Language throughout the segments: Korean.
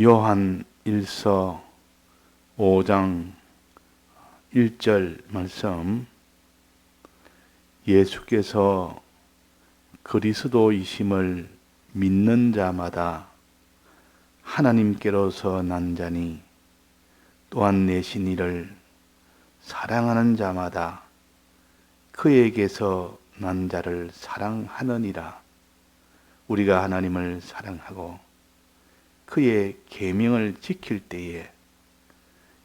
요한 1서 5장 1절 말씀. 예수께서 그리스도이심을 믿는 자마다 하나님께로서 난 자니 또한 내신 이를 사랑하는 자마다 그에게서 난 자를 사랑하느니라. 우리가 하나님을 사랑하고 그의 계명을 지킬 때에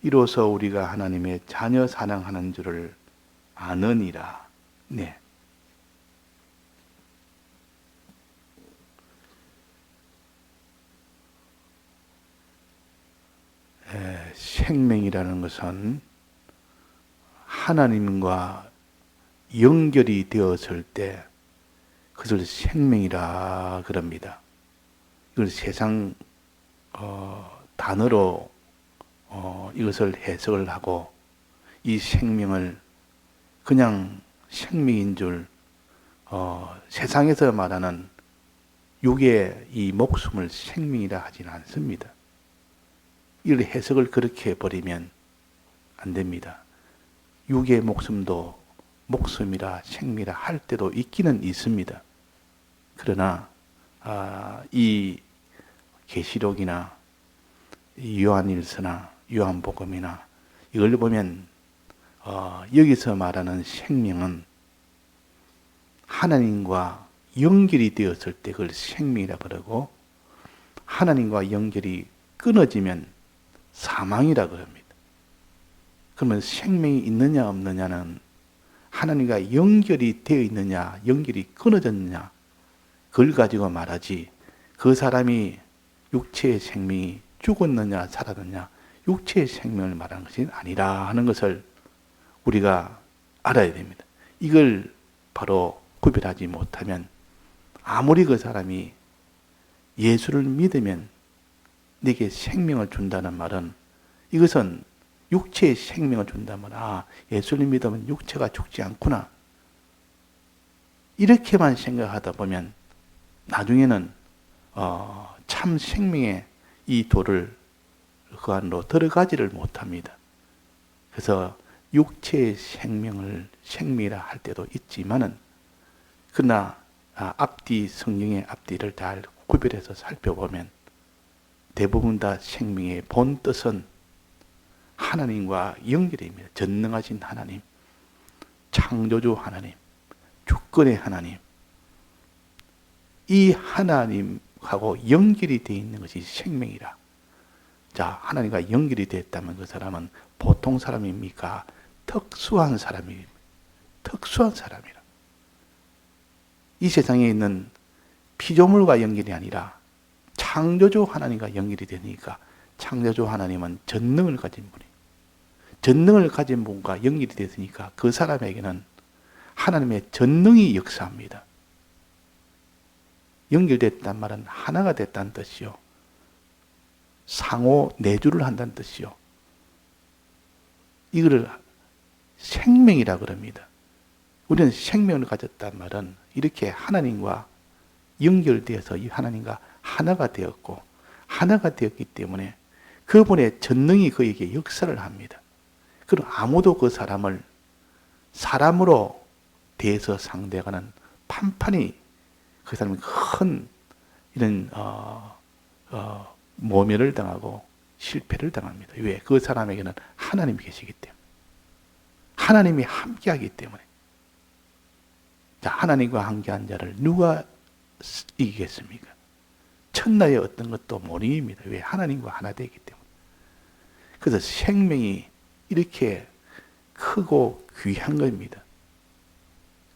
이로써 우리가 하나님의 자녀 사랑하는 줄을 아느니라. 네. 에, 생명이라는 것은 하나님과 연결이 되었을 때 그것을 생명이라 그럽니다. 이걸 세상 어, 단어로 어, 이것을 해석을 하고 이 생명을 그냥 생명인 줄 어, 세상에서 말하는 육의 이 목숨을 생명이라 하지는 않습니다. 이걸 해석을 그렇게 해버리면 안 됩니다. 육의 목숨도 목숨이라 생미라 할 때도 있기는 있습니다. 그러나 아, 이 계시록이나 요한일서나 요한복음이나 이걸 보면 어, 여기서 말하는 생명은 하나님과 연결이 되었을 때 그걸 생명이라 그러고 하나님과 연결이 끊어지면 사망이라 그럽니다. 그러면 생명이 있느냐 없느냐는 하나님과 연결이 되어 있느냐 연결이 끊어졌느냐 그걸 가지고 말하지 그 사람이 육체의 생명이 죽었느냐 살았느냐 육체의 생명을 말하는 것이 아니라 하는 것을 우리가 알아야 됩니다. 이걸 바로 구별하지 못하면 아무리 그 사람이 예수를 믿으면 내게 생명을 준다는 말은 이것은 육체의 생명을 준다면 아 예수를 믿으면 육체가 죽지 않구나 이렇게만 생각하다 보면 나중에는 어, 참 생명의 이 도를 그 안으로 들어가지를 못합니다. 그래서 육체의 생명을 생미라 할 때도 있지만은 그러나 아, 앞뒤 성령의 앞뒤를 잘 구별해서 살펴보면 대부분 다 생명의 본 뜻은 하나님과 연결입니다. 전능하신 하나님, 창조주 하나님, 주권의 하나님. 이 하나님 하고 연결이 되어 있는 것이 생명이라. 자, 하나님과 연결이 됐다면 그 사람은 보통 사람입니까? 특수한 사람입니다. 특수한 사람이라. 이 세상에 있는 피조물과 연결이 아니라 창조주 하나님과 연결이 되니까 창조주 하나님은 전능을 가진 분이 전능을 가진 분과 연결이 됐으니까 그 사람에게는 하나님의 전능이 역사합니다. 연결됐단 말은 하나가 됐다는 뜻이요. 상호 내주를 한다는 뜻이요. 이거를 생명이라 그럽니다. 우리는 생명을 가졌단 말은 이렇게 하나님과 연결되어서 이 하나님과 하나가 되었고 하나가 되었기 때문에 그분의 전능이 그에게 역사를 합니다. 그럼 아무도 그 사람을 사람으로 대해서 상대하는 판판이 그 사람이 큰 이런 어, 어, 모멸을 당하고 실패를 당합니다. 왜? 그 사람에게는 하나님이 계시기 때문에. 하나님이 함께하기 때문에. 자, 하나님과 함께한 자를 누가 이기겠습니까? 천나의 어떤 것도 못 이깁니다. 왜? 하나님과 하나 되기 때문에. 그래서 생명이 이렇게 크고 귀한 겁니다.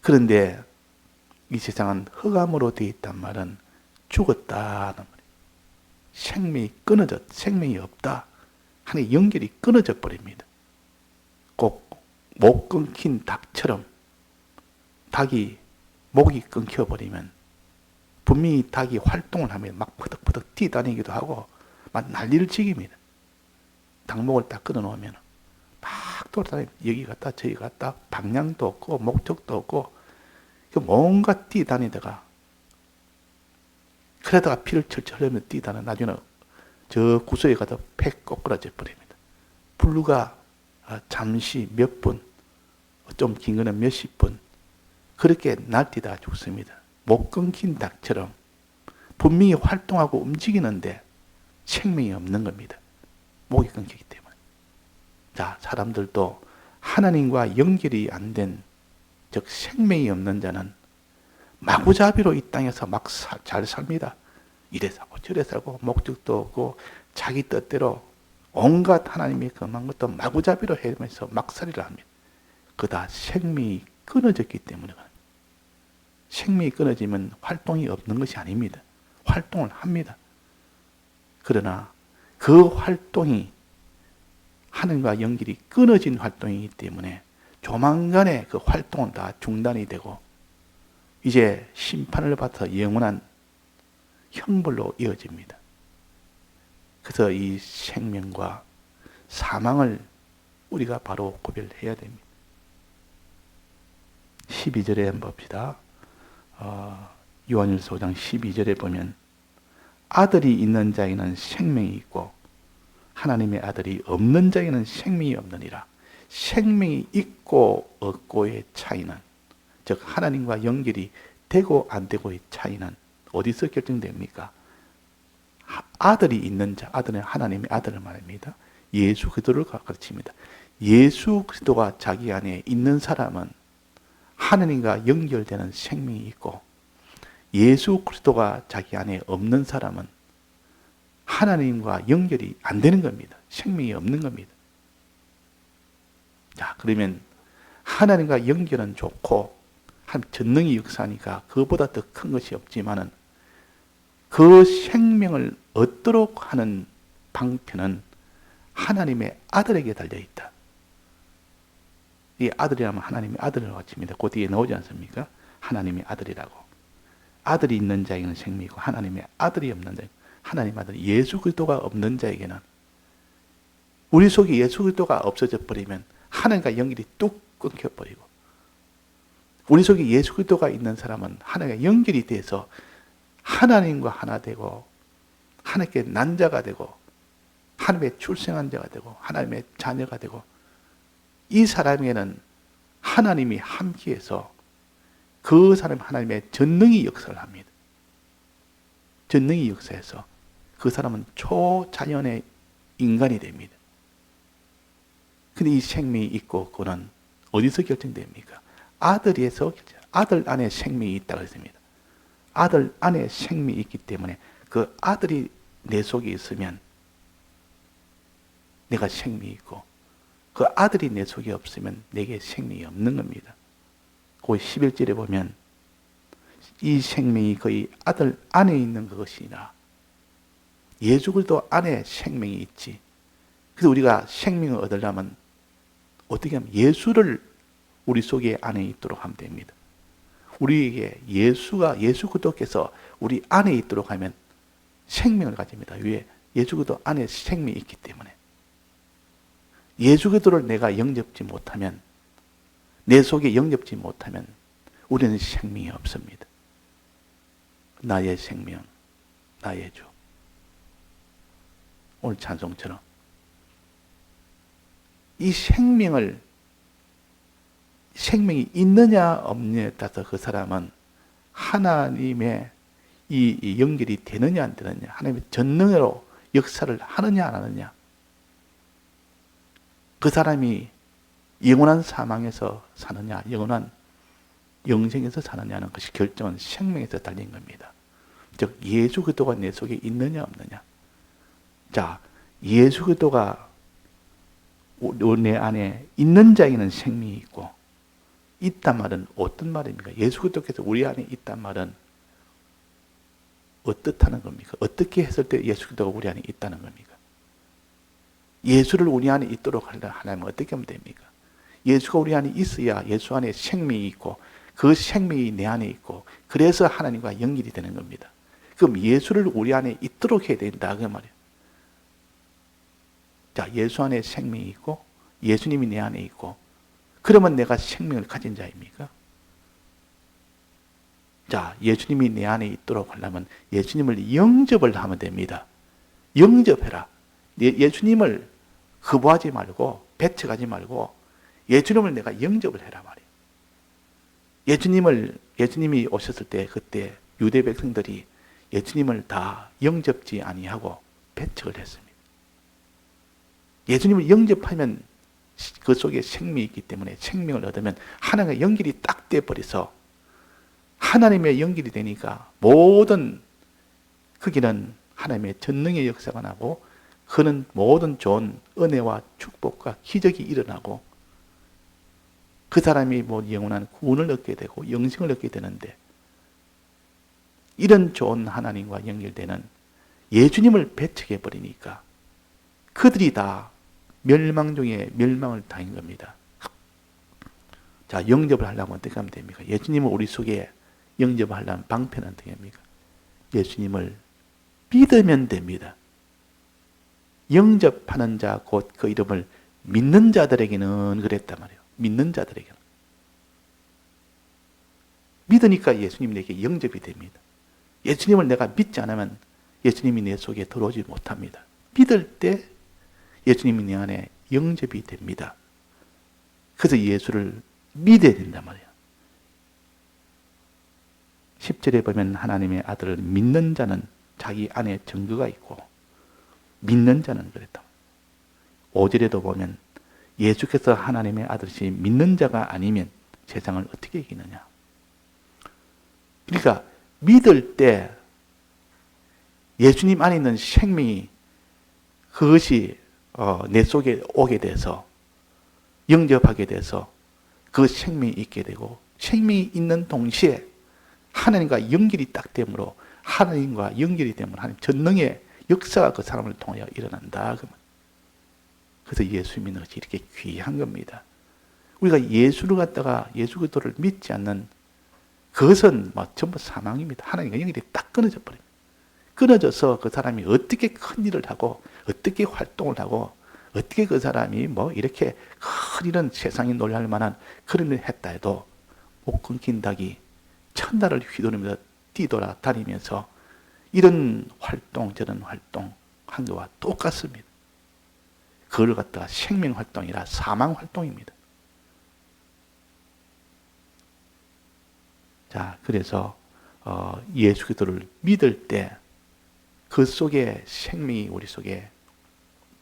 그런데 이 세상은 흑암으로 되어 있단 말은 말이에요. 생명이 끊어졌, 생명이 없다. 하는 연결이 끊어져 버립니다. 꼭 목 끊긴 닭처럼 닭이 목이 끊겨 버리면 분명히 닭이 활동을 하면 막 퍼덕퍼덕 뛰다니기도 하고 막 난리를 치깁니다. 닭목을 딱 끊어 놓으면 막 돌아다니 여기 갔다 저기 갔다 방향도 없고 목적도 없고 그 뭔가 뛰다니다가 그러다가 피를 철철 흘리며 뛰다는 나중에 저 구석에 가서 팩 꼬꾸라져 버립니다. 불과 아, 잠시 몇 분, 좀 긴 거는 몇십 분, 그렇게 날뛰다 죽습니다. 못 끊긴 닭처럼 분명히 활동하고 움직이는데 생명이 없는 겁니다. 목이 끊기기 때문에. 자, 사람들도 하나님과 연결이 안 된, 즉 생명이 없는 자는 마구잡이로 이 땅에서 막 잘 삽니다. 이래 살고 저래 살고 목적도 없고 자기 뜻대로 온갖 하나님이 금한 것도 마구잡이로 해면서 막살이를 합니다. 그다 생명이 끊어졌기 때문에 생명이 끊어지면 활동이 없는 것이 아닙니다. 활동을 합니다. 그러나 그 활동이 하늘과 연결이 끊어진 활동이기 때문에 조만간에 그 활동은 다 중단이 되고 이제 심판을 받아 영원한 형벌로 이어집니다. 그래서 이 생명과 사망을 우리가 바로 구별해야 됩니다. 12절에 한번 봅시다. 어, 요한일서 5장 12절에 보면 아들이 있는 자에는 생명이 있고 하나님의 아들이 없는 자에는 생명이 없느니라. 생명이 있고 없고의 차이는 즉 하나님과 연결이 되고 안 되고의 차이는 어디서 결정됩니까? 아들이 있는 자, 아들은 하나님의 아들을 말합니다. 예수 그리스도를 가르칩니다. 예수 그리스도가 자기 안에 있는 사람은 하나님과 연결되는 생명이 있고 예수 그리스도가 자기 안에 없는 사람은 하나님과 연결이 안 되는 겁니다. 생명이 없는 겁니다. 자, 그러면 하나님과 연결은 좋고 한 전능이 역사니까 그보다 더 큰 것이 없지만은 그 생명을 얻도록 하는 방편은 하나님의 아들에게 달려 있다. 이 아들이라면 하나님의 아들을 가르칩니다. 그 뒤에 나오지 않습니까? 하나님의 아들이라고. 아들이 있는 자에게는 생명이고 하나님의 아들이 없는 자, 하나님 아들 예수 그리스도가 없는 자에게는 우리 속에 예수 그리스도가 없어져 버리면 하나님과 연결이 뚝 끊겨 버리고 우리 속에 예수 그리스도가 있는 사람은 하나님과 연결이 돼서 하나님과 하나 되고 하나님께 난 자가 되고 하나님의 출생한 자가 되고 하나님의 자녀가 되고 이 사람에게는 하나님이 함께해서 그 사람 하나님의 전능이 역사를 합니다. 전능이 역사해서 그 사람은 초자연의 인간이 됩니다. 근데 이 생명이 있고 그는 어디서 결정됩니까? 아들에서 아들 안에 생명이 있다고 했습니다. 아들 안에 생명이 있기 때문에 그 아들이 내 속에 있으면 내가 생명이 있고 그 아들이 내 속에 없으면 내게 생명이 없는 겁니다. 그 11절에 보면 이 생명이 거의 아들 안에 있는 것이나 예수 그리스도 안에 생명이 있지. 그래서 우리가 생명을 얻으려면 어떻게 하면 예수를 우리 속에 안에 있도록 하면 됩니다. 우리에게 예수가 예수 그리스도께서 우리 안에 있도록 하면 생명을 가집니다. 왜? 예수 그리스도 안에 생명이 있기 때문에. 예수 그리스도를 내가 영접지 못하면 내 속에 영접지 못하면 우리는 생명이 없습니다. 나의 생명, 나의 주. 오늘 찬송처럼 이 생명을 생명이 있느냐 없느냐에 따라서 그 사람은 하나님의 이 연결이 되느냐 안 되느냐 하나님의 전능으로 역사를 하느냐 안 하느냐 그 사람이 영원한 사망에서 사느냐 영원한 영생에서 사느냐는 것이 결정은 생명에서 달린 겁니다. 즉 예수 그리스도가 내 속에 있느냐 없느냐. 자, 예수 그리스도가 내 안에 있는 자에게는 생명이 있고 있단 말은 어떤 말입니까? 예수 그리스도께서 우리 안에 있단 말은 어떻다는 겁니까? 어떻게 했을 때 예수 그리스도가 우리 안에 있다는 겁니까? 예수를 우리 안에 있도록 하려면 어떻게 하면 됩니까? 예수가 우리 안에 있어야 예수 안에 생명이 있고 그 생명이 내 안에 있고 그래서 하나님과 연결이 되는 겁니다. 그럼 예수를 우리 안에 있도록 해야 된다 그 말이에요. 자, 예수 안에 생명이 있고 예수님이 내 안에 있고 그러면 내가 생명을 가진 자입니까? 자, 예수님이 내 안에 있도록 하려면 예수님을 영접을 하면 됩니다. 영접해라. 예- 예수님을 거부하지 말고 배척하지 말고 예수님을 내가 영접을 해라 말이에요. 예수님을 예수님이 오셨을 때 그때 유대 백성들이 예수님을 다 영접지 아니하고 배척을 했습니다. 예수님을 영접하면 그 속에 생명이 있기 때문에 생명을 얻으면 하나님과 연결이 딱 돼 버려서 하나님의 연결이 되니까 모든 거기는 하나님의 전능의 역사가 나고 그는 모든 좋은 은혜와 축복과 기적이 일어나고 그 사람이 뭐 영원한 구원을 얻게 되고 영생을 얻게 되는데 이런 좋은 하나님과 연결되는 예수님을 배척해 버리니까 그들이 다 멸망 중에 멸망을 당한 겁니다. 자, 영접을 하려면 어떻게 하면 됩니까? 예수님을 우리 속에 영접하려면 방편은 어떻게 합니까? 예수님을 믿으면 됩니다. 영접하는 자, 곧 그 이름을 믿는 자들에게는 그랬단 말이에요. 믿는 자들에게는. 믿으니까 예수님 내게 영접이 됩니다. 예수님을 내가 믿지 않으면 예수님이 내 속에 들어오지 못합니다. 믿을 때 예수님이 내 안에 영접이 됩니다. 그래서 예수를 믿어야 된단 말이에요. 10절에 보면 하나님의 아들을 믿는 자는 자기 안에 증거가 있고 믿는 자는 그랬다. 5절에도 보면 예수께서 하나님의 아들이시 믿는 자가 아니면 세상을 어떻게 이기느냐. 그러니까 믿을 때 예수님 안에 있는 생명이 그것이 어, 내 속에 오게 돼서 영접하게 돼서 그 생명이 있게 되고 생명이 있는 동시에 하나님과 연결이 딱 되므로 하나님과 연결이 되면 하나님 전능의 역사가 그 사람을 통하여 일어난다. 그래서 예수 믿는 것이 이렇게 귀한 겁니다. 우리가 예수를 갖다가 예수 그리스도를 믿지 않는 그것은 뭐 전부 사망입니다. 하나님과 연결이 딱 끊어져 버립니다. 끊어져서 그 사람이 어떻게 큰 일을 하고 어떻게 활동을 하고 어떻게 그 사람이 뭐 이렇게 큰 이런 세상이 놀랄 만한 그런 일을 했다 해도 못 끊긴 닭이 천달을 휘두르면서 뛰돌아 다니면서 이런 활동 저런 활동 한 거와 똑같습니다. 그걸 갖다가 생명 활동이라 사망 활동입니다. 자, 그래서 어, 예수 그리스도를 믿을 때 그 속에 생명이 우리 속에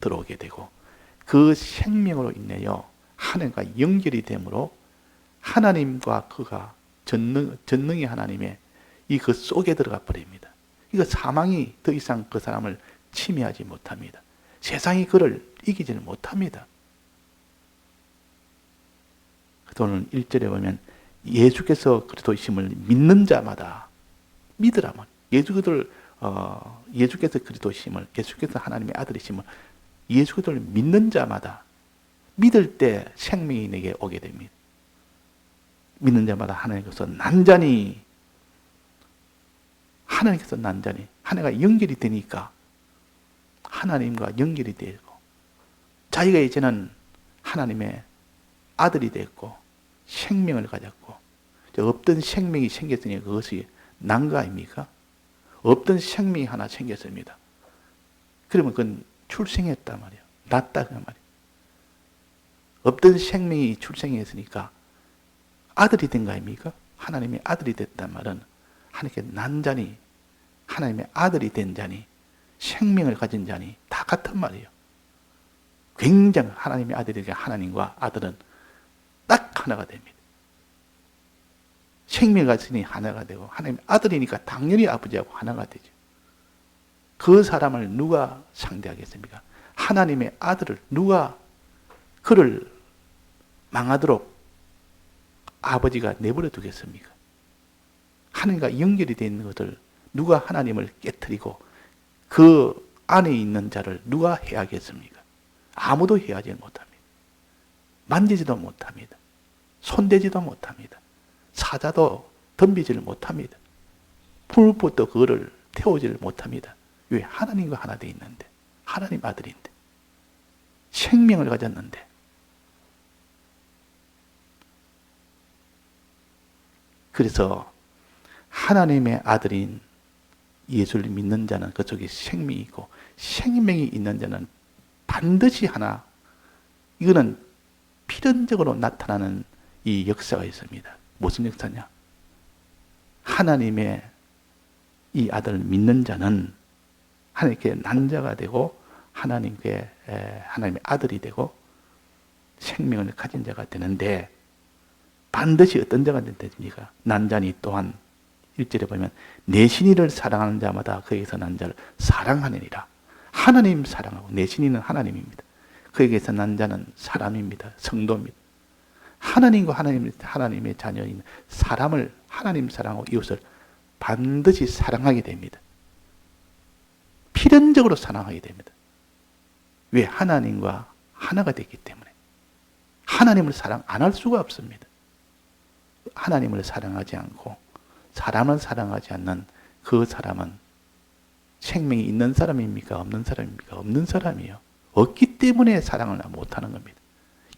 들어오게 되고 그 생명으로 인하여 하나님과 연결이 되므로 하나님과 그가 전능, 전능의 하나님의 이 그 속에 들어가 버립니다. 이거 사망이 더 이상 그 사람을 침해하지 못합니다. 세상이 그를 이기지는 못합니다. 오늘 1절에 보면 예수께서 그리스도이심을 믿는 자마다 믿으라면 예수 그들 어, 예수께서 그리스도이심을 예수께서 하나님의 아들이심을 예수 그리스도를 믿는 자마다 믿을 때 생명이 내게 오게 됩니다. 믿는 자마다 하나님께서 난잔히 하나님께서 난잔히 하나님과 연결이 되니까 하나님과 연결이 되고 자기가 이제는 하나님의 아들이 됐고 생명을 가졌고 없던 생명이 생겼으니 그것이 난거 아닙니까? 없던 생명이 하나 생겼습니다. 그러면 그건 출생했단 말이에요. 낳다 그 말이에요. 없던 생명이 출생했으니까 아들이 된 거 아닙니까? 하나님의 아들이 됐단 말은 하나님께 난 자니 하나님의 아들이 된 자니 생명을 가진 자니 다 같단 말이에요. 굉장히 하나님의 아들에게 하나님과 아들은 딱 하나가 됩니다. 생명을 가지니 하나가 되고 하나님 아들이니까 당연히 아버지하고 하나가 되죠. 그 사람을 누가 상대하겠습니까? 하나님의 아들을 누가 그를 망하도록 아버지가 내버려 두겠습니까? 하나님과 연결이 되어 것을 누가 하나님을 깨뜨리고 그 안에 있는 자를 누가 해야겠습니까? 아무도 해야지 못합니다. 만지지도 못합니다. 손대지도 못합니다. 사자도 덤비지를 못합니다. 풀부터 그거를 태우지를 못합니다. 왜? 하나님과 하나 되어 있는데. 하나님 아들인데. 생명을 가졌는데. 그래서 하나님의 아들인 예수를 믿는 자는 그쪽에 생명이 있고 생명이 있는 자는 반드시 하나 이거는 필연적으로 나타나는 이 역사가 있습니다. 무슨 역사냐? 하나님의 이 아들을 믿는 자는 하나님께 난자가 되고 하나님께 에, 하나님의 아들이 되고 생명을 가진 자가 되는데 반드시 어떤 자가 됩니까? 난자니 또한 일절에 보면 내 신이를 사랑하는 자마다 그에게서 난 자를 사랑하느니라. 하나님 사랑하고 내 신이는 하나님입니다. 그에게서 난 자는 사람입니다. 성도입니다. 하나님과 하나님, 하나님의 자녀인 사람을 하나님 사랑하고 이웃을 반드시 사랑하게 됩니다. 필연적으로 사랑하게 됩니다. 왜? 하나님과 하나가 됐기 때문에. 하나님을 사랑 안 할 수가 없습니다. 하나님을 사랑하지 않고 사람을 사랑하지 않는 그 사람은 생명이 있는 사람입니까? 없는 사람입니까? 없는 사람이요. 없기 때문에 사랑을 못하는 겁니다.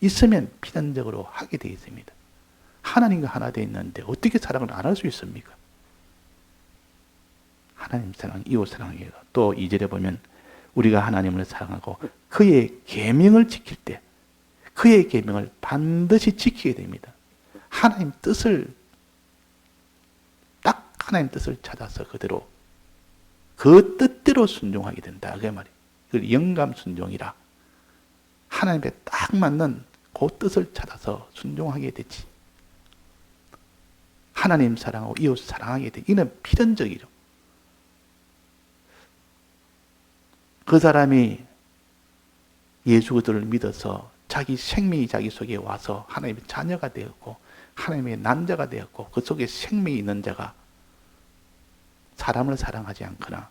있으면 필연적으로 하게 되어 있습니다. 하나님과 하나 되어 있는데 어떻게 사랑을 안 할 수 있습니까? 하나님 사랑, 이웃 사랑이에요. 또 2절에 보면 우리가 하나님을 사랑하고 그의 계명을 지킬 때 그의 계명을 반드시 지키게 됩니다. 하나님 뜻을 딱 하나님 뜻을 찾아서 그대로 그 뜻대로 순종하게 된다. 그 말이. 그 영감 순종이라. 하나님께 딱 맞는 그 뜻을 찾아서 순종하게 되지. 하나님 사랑하고 이웃 사랑하게 돼. 이는 필연적이죠. 그 사람이 예수 그들을 믿어서 자기 생명이 자기 속에 와서 하나님의 자녀가 되었고 하나님의 남자가 되었고 그 속에 생명이 있는 자가 사람을 사랑하지 않거나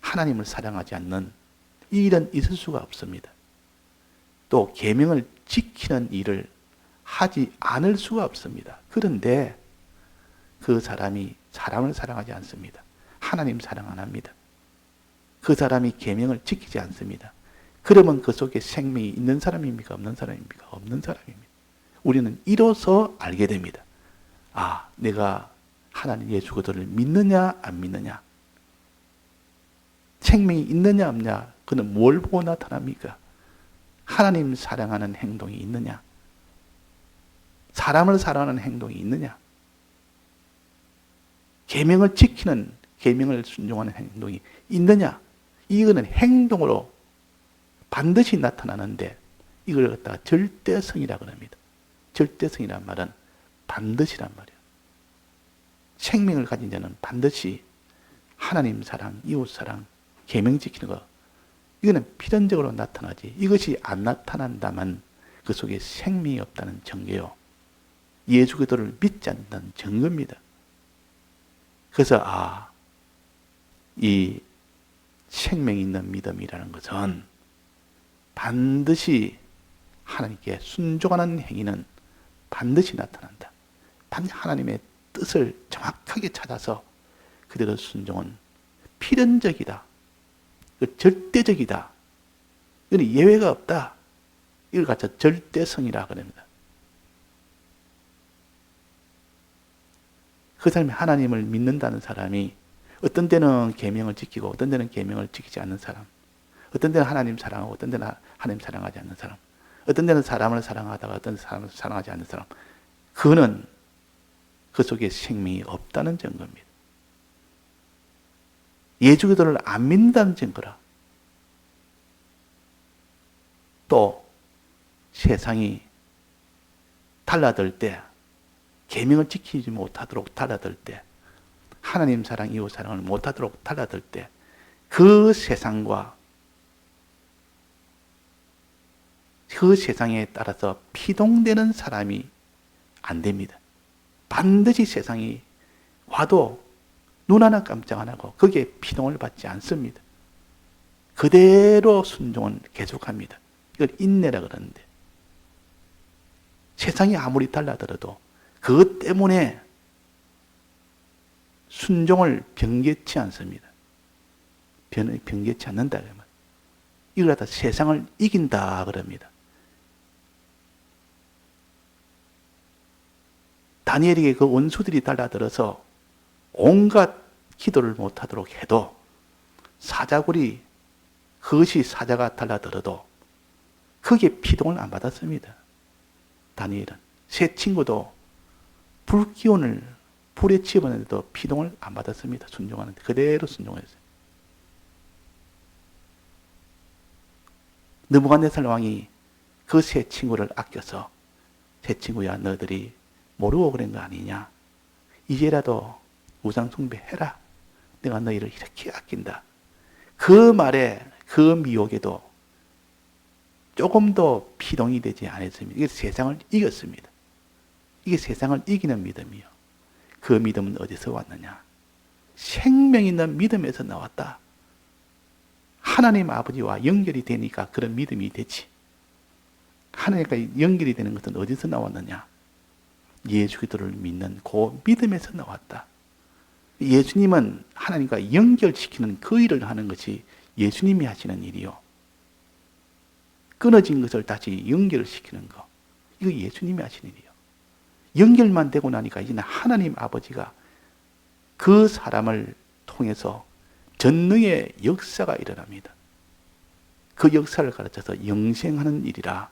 하나님을 사랑하지 않는 이 일은 있을 수가 없습니다. 또 계명을 지키는 일을 하지 않을 수가 없습니다. 그런데 그 사람이 사람을 사랑하지 않습니다. 하나님 사랑 안 합니다. 그 사람이 계명을 지키지 않습니다. 그러면 그 속에 생명이 있는 사람입니까? 없는 사람입니까? 없는 사람입니다. 우리는 이로써 알게 됩니다. 아, 내가 하나님 예수 그들을 믿느냐 안 믿느냐? 생명이 있느냐 없냐? 그는 뭘 보고 나타납니까? 하나님 사랑하는 행동이 있느냐? 사람을 사랑하는 행동이 있느냐? 계명을 지키는 계명을 순종하는 행동이 있느냐? 이거는 행동으로 반드시 나타나는데 이걸 갖다가 절대성이라 그럽니다. 절대성이란 말은 반드시란 말이에요. 생명을 가진 자는 반드시 하나님 사랑, 이웃 사랑, 계명 지키는 거 이거는 필연적으로 나타나지. 이것이 안 나타난다면 그 속에 생명이 없다는 증거요. 예수 그리스도를 믿지 않는다는 증거입니다. 그래서 아, 이 생명 있는 믿음이라는 것은 반드시 하나님께 순종하는 행위는 반드시 나타난다. 반드시 하나님의 뜻을 정확하게 찾아서 그대로 순종은 필연적이다. 그 절대적이다. 이건 예외가 없다. 이걸 갖다 절대성이라 그럽니다. 그 사람이 하나님을 믿는다는 사람이 어떤 때는 계명을 지키고 어떤 때는 계명을 지키지 않는 사람. 어떤 때는 하나님 사랑하고 어떤 때는 하나님 사랑하지 않는 사람. 어떤 때는 사람을 사랑하다가 어떤 사람을 사랑하지 않는 사람. 그는 그 속에 생명이 없다는 증거입니다. 예수 그리스도를 안 믿는다는 증거라. 또 세상이 달라들 때 계명을 지키지 못하도록 달라들 때 하나님 사랑, 이웃 사랑을 못하도록 달라들 때 그 세상과 그 세상에 따라서 피동되는 사람이 안 됩니다. 반드시 세상이 와도 눈 하나 깜짝 안 하고 거기에 피동을 받지 않습니다. 그대로 순종은 계속합니다. 이걸 인내라 그러는데 세상이 아무리 달라들어도 그것 때문에 순종을 변개치 않습니다. 변, 변개치 않는다 그러면 이걸 갖다 세상을 이긴다 그럽니다. 다니엘에게 그 원수들이 달라들어서 온갖 기도를 못하도록 해도 사자굴이 그것이 사자가 달라들어도 그게 피동을 안 받았습니다. 다니엘은 세 친구도 불 기운을 불에 집어내도 피동을 안 받았습니다. 순종하는데 그대로 순종했어요. 느부갓네살 왕이 그 세 친구를 아껴서 세 친구야 너희들이 모르고 그런 거 아니냐? 이제라도 우상 숭배해라. 내가 너희를 이렇게 아낀다. 그 말에 그 미혹에도 조금도 피동이 되지 않았습니다. 이게 세상을 이겼습니다. 이게 세상을 이기는 믿음이요. 그 믿음은 어디서 왔느냐? 생명 있는 믿음에서 나왔다. 하나님 아버지와 연결이 되니까 그런 믿음이 되지. 하나님과 연결이 되는 것은 어디서 나왔느냐? 예수 그리스도를 믿는 그 믿음에서 나왔다. 예수님은 하나님과 연결시키는 그 일을 하는 것이 예수님이 하시는 일이요. 끊어진 것을 다시 연결시키는 거. 이거 예수님이 하시는 일이요. 연결만 되고 나니까 이제는 하나님 아버지가 그 사람을 통해서 전능의 역사가 일어납니다. 그 역사를 가르쳐서 영생하는 일이라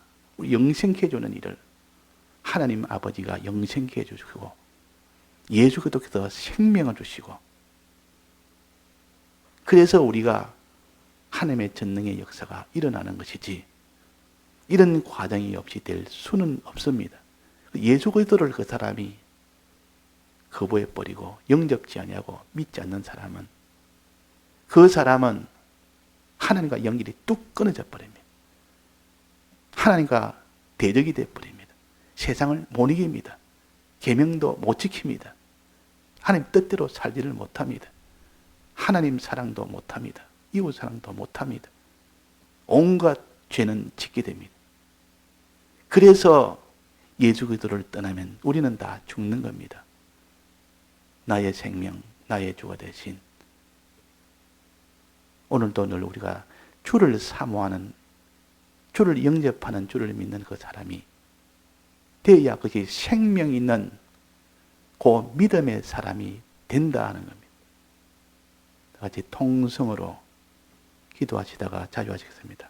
영생케 해주는 일을 하나님 아버지가 영생케 해주시고 예수 그리스도께서 생명을 주시고 그래서 우리가 하나님의 전능의 역사가 일어나는 것이지 이런 과정이 없이 될 수는 없습니다. 예수 그리스도를 그 사람이 거부해 버리고 영접지 아니하고 믿지 않는 사람은 그 사람은 하나님과 연결이 뚝 끊어져 버립니다. 하나님과 대적이 돼 버립니다. 세상을 못 이깁니다. 계명도 못 지킵니다. 하나님 뜻대로 살지를 못합니다. 하나님 사랑도 못합니다. 이웃 사랑도 못합니다. 온갖 죄는 짓게 됩니다. 그래서 예수 그리스도를 떠나면 우리는 다 죽는 겁니다. 나의 생명, 나의 주가 대신 오늘도 늘 우리가 주를 사모하는 주를 영접하는 주를 믿는 그 사람이 되어야 그것이 생명 있는 그 믿음의 사람이 된다 하는 겁니다. 같이 통성으로 기도하시다가 자주 하시겠습니다.